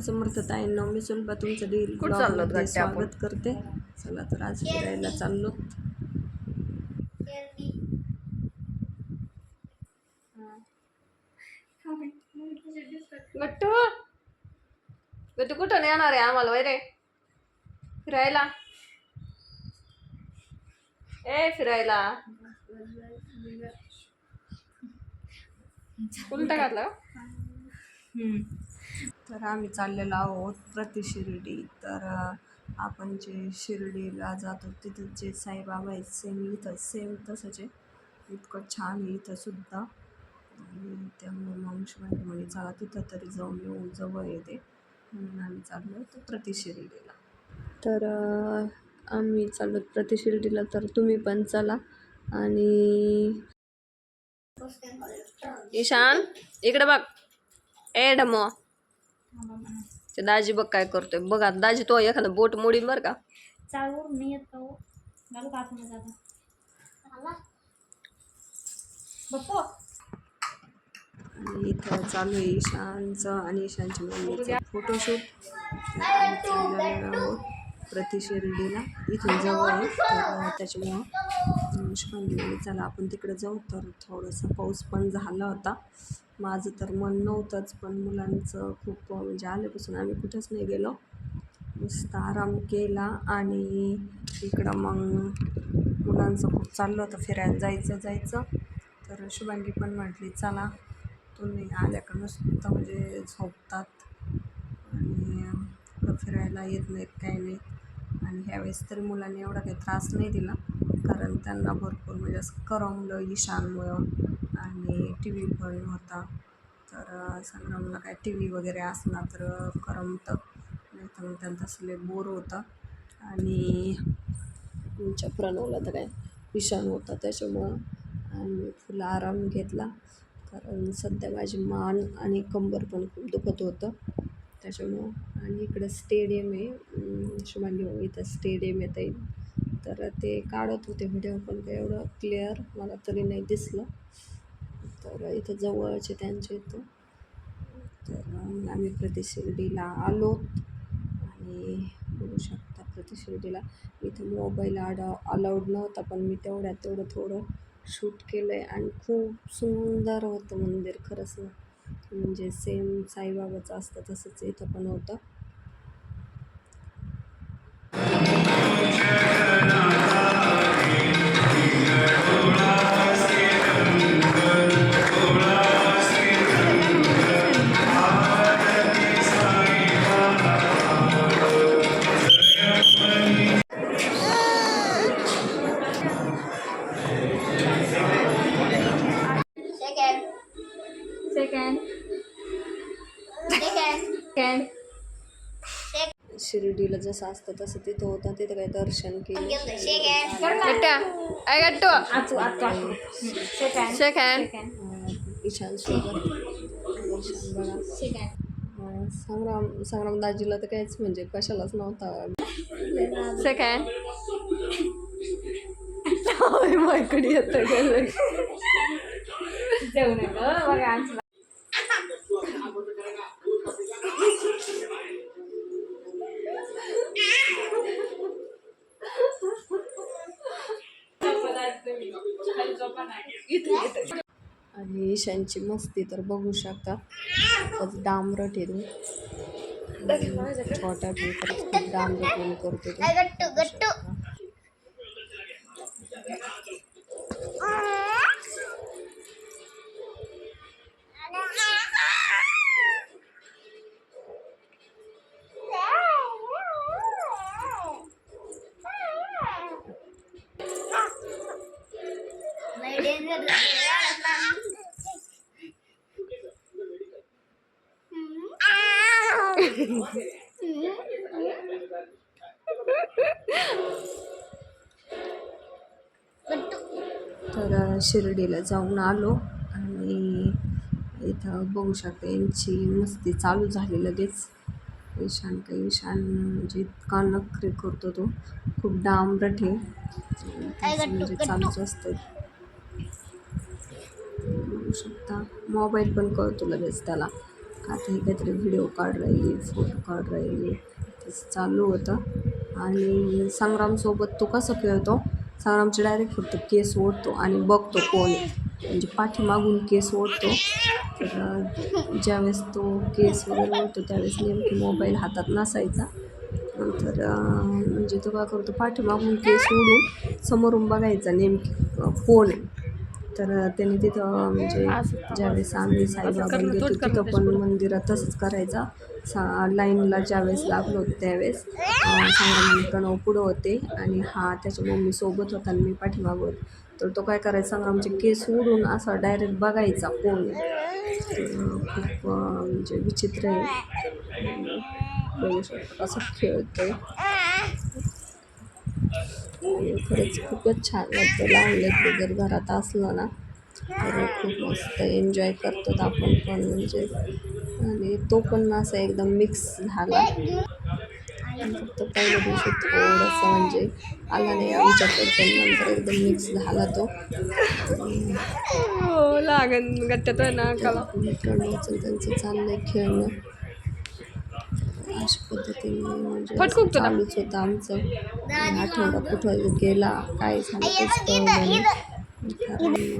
स्वामी समर्थ ताईंनो मी सुलभा तुमचं डेली कुठं चाललो आपण? स्वागत करते. चला तर आज फिरायला चाललो. गट्टू? गट्टू कुठं येणार आहे आम्हाला वैरे? फिरायला? ए फिरायला. उलटा घातला का? तर आम्ही चाललेलो आहोत प्रति शिर्डी तर आपण जे शिर्डीला जातो तिथे जे साईबाबा आहेत सेम इथं सेम तसंच आहे. इतकं छान आहे इथं सुद्धा. आणि त्यामुळे मग शिवाजी म्हणे चला तिथं तरी जाऊन येऊ जवळ येते. म्हणून आम्ही चाललो तर प्रति शिर्डीला तर आम्ही चाललो प्रति शिर्डीला तर तुम्ही पण चला. आणि ईशान इकडे बघ. ए डमो. ते दाजी बघ काय करतोय. बघा दाजी तो एखादा बोट मोडीन बरं का. चालवून नाही येत. का हो घालू का आतमध्ये आता बप्पो आणि इथं चालू आहे ईशानचं आणि ईशानच्या मम्मीचं फोटोशूट प्रतिशिर्डीला इथून जवळ आहे. तर त्याच्यामुळं शिवांगी चला आपण तिकडे जाऊ. तर थोडंसं पाऊस पण झाला होता. माझं तर मन नव्हतंच पण मुलांचं खूप म्हणजे आल्यापासून आम्ही कुठंच नाही गेलो. मस्त आराम केला आणि इकडं मग मुलांचं खूप चाललं होतं फिरायला जायचं जायचं. तर शुभांगी पण म्हटली चला तुम्ही आल्याकडं नुसतं म्हणजे झोपतात. आणि कुठं फिरायला येत नाहीत काही नाही आणि ह्यावेळेस तरी मुलांनी एवढा काही त्रास नाही दिला. कारण त्यांना भरपूर म्हणजे असं करमलं ईशानमुळं आणि टी व्ही पण होता. तर संग्रामला काय टी व्ही वगैरे असला तर करमतं. नाही तर मग त्यांचं असं बोर होतं. आणि तुमच्या प्रणवला तर काय ईशान होता त्याच्यामुळं आणि फुला आराम घेतला. कारण सध्या माझी मान आणि कंबर पण खूप दुखत होतं. त्याच्यामुळं. आणि इकडं स्टेडियम आहे. शुभांगी इथं स्टेडियम येतं आहे तर ते काढत होते व्हिडिओ पण ते एवढं क्लिअर मला तरी नाही दिसलं. तर इथं जवळचे त्यांच्या इथं तर आम्ही प्रतिशिर्डीला आलो. आणि बघू शकता प्रतिशिर्डीला इथं मोबाईल आडा अलाउड नव्हता पण मी तेवढ्यात तेवढं थोडं शूट केलं आहे आणि खूप सुंदर होतं मंदिर खरंच ना. म्हणजे सेम साईबाबाचं असतं तसंच इथं पण होतं. सेकंड शिर्डीला जसं असतं तसं तिथं होतं तिथं काही दर्शन केलं सेकंड ईशान सोबत. सेकंड अं, संग्राम संग्राम दाजीला तर काहीच म्हणजे कशालाच नव्हता. माझ्याकडे येतं गेलं जाऊ नका बघा आमचं आणि ईशानची मस्ती तर बघू शकता. त्याचं डांबरट आहे तो. छोटा पण खरंच खूप डांबरट करतो तो. गट्टू गट्टू तर शिर्डीला जाऊन आलो आणि इथं बघू शकता यांची मस्ती चालू झाली लगेच. ईशान काही ईशान म्हणजे इतका नखरे करतो तो. खूप डांबरट आहे म्हणजे चालूच असतं. बघू शकता. मोबाईल पण कळतो लगेच त्याला. आता हे काहीतरी व्हिडिओ काढ फोटो काढ तसं चालू होतं. आणि संग्रामसोबत तो कसं खेळतो? संग्रामचे डायरेक्ट फक्त केस ओढतो आणि बघतो कोण. म्हणजे पाठीमागून केस ओढतो. तर ज्यावेळेस तो केस वगैरे ओढतो त्यावेळेस नेमकी मोबाईल हातात नसायचा. नंतर म्हणजे तो काय करतो? पाठीमागून केस ओढून समोरून बघायचा नेमकी कोण आहे. तर त्याने तिथं म्हणजे ज्यावेळेस आम्ही साईबाबाला गेलो तिथं पण मंदिरात तसंच करायचा. सा लाईनला ज्यावेळेस लागलो होतो त्यावेळेस संग्राम प्रणव पुढं होते आणि हा त्याच्या मम्मी सोबत होता आणि मी पाठीमागं होते. तर तो काय करायचा संग्रामचे केस ओढून असा डायरेक्ट बघायचा कोण. खूप म्हणजे विचित्र आहे. अं, बघू शकतो कसं खेळतोय. आणि खरंच खूपच छान वाटतं. लेकरं जर घरात असलं ना तर खूप मस्त एन्जॉय करतात आपण पण म्हणजे. आणि तो पण असा एकदम मिक्स झाला. फक्त पहिल्या दिवशी थोडंसं म्हणजे आला नाही. आमच्याकडे पण नंतर एकदम मिक्स झाला तो. हो लागन गट्ट्यात ना का त्यांचं चाललंय खेळणं. अशा पद्धतीने म्हणजे. चालूच होतं आमचं. आठवडा कुठं गेला काय झालं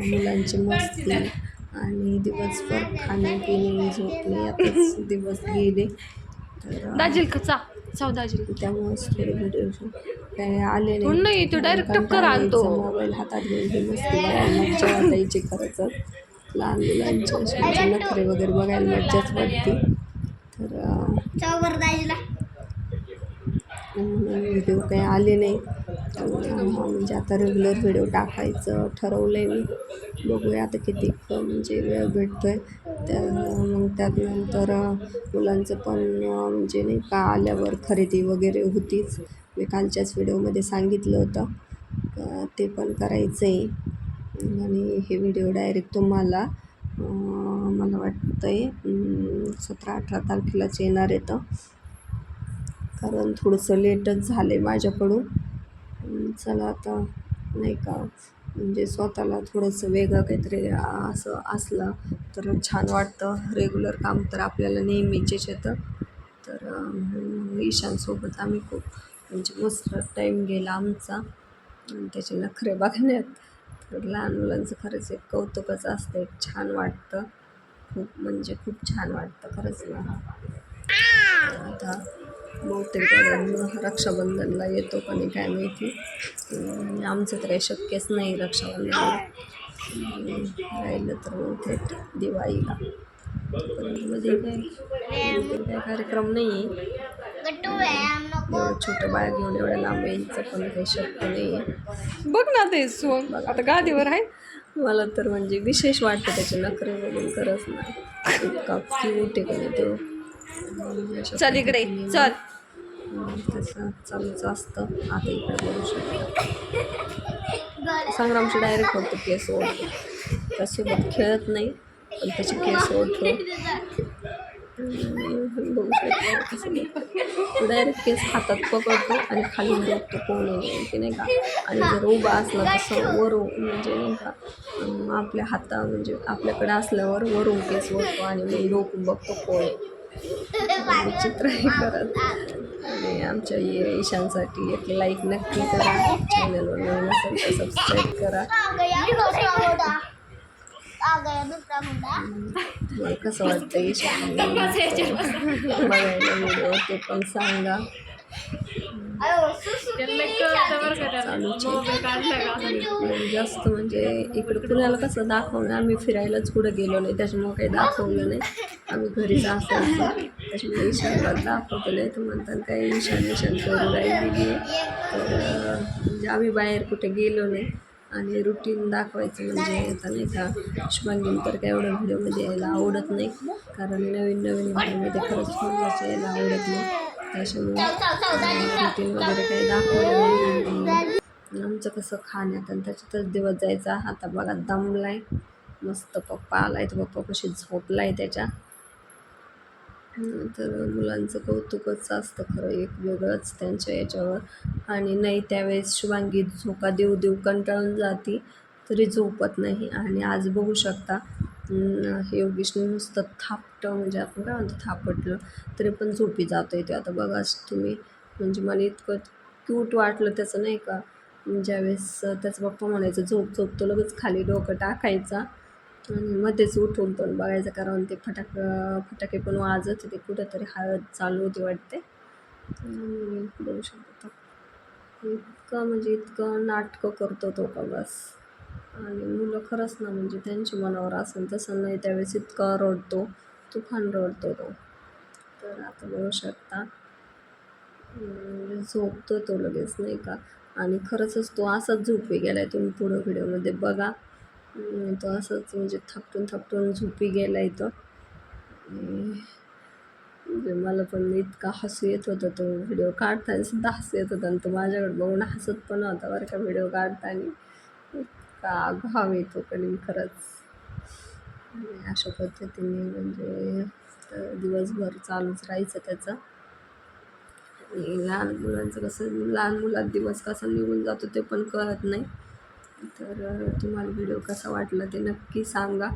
मुलांची मस्ती आणि दिवसभर खाणे पिणे झोपणे यातच दिवस गेले. तर दाजील का चा चाव दाजील. त्यामुळेच थोडे व्हिडिओ काय आले कोण नाही, तो direct टक्कर आणतो. मोबाईल हातात घेऊन ही मस्ती वाटायची खरंच लहान मुलांच्या नखरे वगैरे बघायला मज्जाच वाटते. तर व्हिडिओ काही आले नाही. त्यामुळे म्हणजे आता रेग्युलर व्हिडिओ टाकायचं ठरवलं आहे मी. बघूया आता किती म्हणजे वेळ भेटतो आहे त्या मग त्यानंतर मुलांचं पण म्हणजे नाही का आल्यावर खरेदी वगैरे होतीच. मी कालच्याच व्हिडिओमध्ये सांगितलं होतं. ते पण करायचं आहे आणि हे व्हिडिओ डायरेक्ट तुम्हाला मला वाटतं आहे सतरा अठरा तारखेलाच येणार येतं कारण थोडंसं लेटच झालं आहे माझ्याकडून चला आता नाही का म्हणजे स्वतःला थोडंसं वेगळं काहीतरी असं असलं तर छान वाटतं. रेग्युलर काम तर आपल्याला नेहमीचेच येतं. तर ईशांसोबत ईशानसोबत आम्ही खूप म्हणजे मस्त टाईम गेला आमचा. त्याचे नखरे बघण्यात तर लहान मुलांचं खरंच एक कौतुकच असतं एक छान वाटतं. खूप म्हणजे खूप छान वाटतं खरंच ना. आता बहुतेक रक्षाबंधनला येतो पण काय माहिती? आमचं तर शक्यच नाही रक्षाबंधनला राहिलं तर मग थेट दिवाळीला. पण मध्ये काय? कार्यक्रम नाही आहे एवढं छोटं बाळ घेऊन एवढ्या लांब यायचं पण काही शक्य नाही. आहे बघ ना ते सोन. आता गादीवर आहे. मला तर म्हणजे विशेष वाटतं त्याचे नखरे बघून खरंच नाही इतका क्यूट आहे का तो. चल इकडे. चल. तसं चालूच असतं. आता इकडे बघू शकतो. संग्रामचे डायरेक्ट होतो केस ओढतो. त्यासोबत खेळत नाही पण त्याचे केस ओढतो. डायरेक्ट केस हातात पकडतो आणि खाली म्हणजे बघतो कोण की नाही का? आणि जर उभा असला तसं वरून म्हणजे नाही का आपल्या हाता म्हणजे आपल्याकडे असल्यावर वरून केस ओढतो आणि मग डोकून बघतो कोण चित्र विचित्र हे करत आणि आमच्या ये ईशानसाठी एक लाईक नक्की करा. चॅनलवर नवीन असेल तर सबस्क्राईब करा. आ गया दूसरा मुद्दा कसं वाटतं बघायला व्हिडिओ ते पण सांगा. आहे. जास्त म्हणजे इकडं पुण्याला कसं दाखवलं आम्ही फिरायलाच कुठं गेलो नाही त्याच्यामुळं काही दाखवलं नाही. आम्ही घरीच असायचं त्याच्यामुळे ईशानला दाखवतो नाही तर म्हणतात काय ईशान ईशान करू राहिलेली आहे. तर म्हणजे आम्ही बाहेर कुठे गेलो नाही. आणि रुटीन दाखवायचं म्हणजे आता नाही का शुभांगीन तर काय एवढं व्हिडिओमध्ये यायला आवडत नाही. कारण नवीन नवीन व्हिडिओमध्ये खरंच फोनच यायला आवडत नाही. त्याच्यामुळे रुटीन वगैरे काही दाखवलं नाही. आमचं कसं खाण्यात आणि त्याच्यातच दिवस जायचा. आता बघा दमलाय. मस्त पप्पा आलाय तर पप्पा कशी झोपलाय त्याच्या. तर मुलांचं कौतुकच असतं खरं एक वेगळंच त्यांच्या याच्यावर. आणि नाही त्यावेळेस शुभांगी झोका देऊ देऊ कंटाळून जाती तरी झोपत नाही. आणि आज बघू शकता अं, योगेशने नुसतं थापटं म्हणजे आपण काय म्हणतो थापटलं तरी पण झोपी जातो ते. आता बघा तुम्ही म्हणजे मला इतकं क्यूट वाटलं त्याचं नाही का? ज्यावेळेस त्याचा पप्पा म्हणायचं झोप झोपतो लगेच खाली डोकं टाकायचा. आणि मध्येच उठून पण बघायचं कारण ते फटाक फटाके पण वाजत होते. कुठंतरी हळद चालू होती वाटते. आणि बघू शकता इतकं म्हणजे इतकं नाटकं करतो तो का बस. आणि मुलं खरंच ना म्हणजे त्यांच्या मनावर असेल तसं नाही त्यावेळेस इतका रडतो. तुफान रडतो तो. तर आता बघू शकता. झोपतो तो लगेच नाही का? आणि खरंचच तो असाच झोपी गेला आहे तुम्ही पुढं व्हिडिओमध्ये बघा. तो असंच म्हणजे थापटून थापटून झोपी गेला इथं. म्हणजे मला पण इतका हसू येत होता तो व्हिडिओ काढताना सुद्धा हसू येत होता. आणि तो माझ्याकडे बघून हसत पण होता बरं का व्हिडिओ काढताना. इतका घाव येतो कधी खरंच. अशा पद्धतीने म्हणजे तर दिवसभर चालूच राहायचं त्याचं. आणि लहान मुलांचं कसं लहान मुलात दिवस कसा निघून जातो ते पण कळत नाही. तर तुम्हाला व्हिडिओ कसा वाटला ते नक्की सांगा.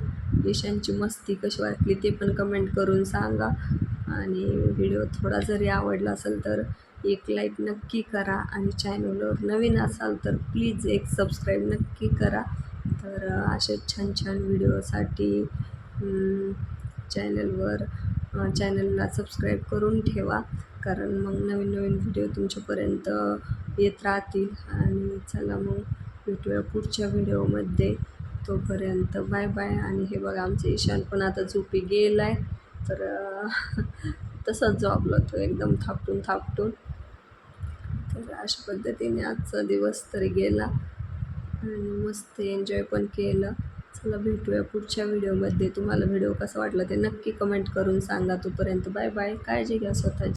यशांची मस्ती कशी वाटली ते पण कमेंट करून सांगा. आणि व्हिडिओ थोडा जरी आवडला असेल तर एक लाईक नक्की करा. आणि चॅनलवर नवीन असाल तर प्लीज एक सबस्क्राईब नक्की करा. तर असे छान छान व्हिडिओसाठी चॅनलवर चॅनलला सबस्क्राईब करून ठेवा. कारण मग नवीन नवीन व्हिडिओ तुमच्यापर्यंत येत राहतील. आणि चला मग भेटूया पुढच्या व्हिडिओमध्ये. तोपर्यंत बाय बाय. आणि हे बघा आमचं ईशान पण आता झोपी गेला आहे तर तसाच जॉबला तो एकदम थापटून थापटून. तर अशा पद्धतीने आजचा दिवस तरी गेला. आणि मस्त एन्जॉय पण केलं. चला भेटूया पुढच्या व्हिडिओमध्ये. तुम्हाला व्हिडिओ कसा वाटला ते नक्की कमेंट करून सांगा. तोपर्यंत बाय बाय. काळजी घ्या स्वतःची.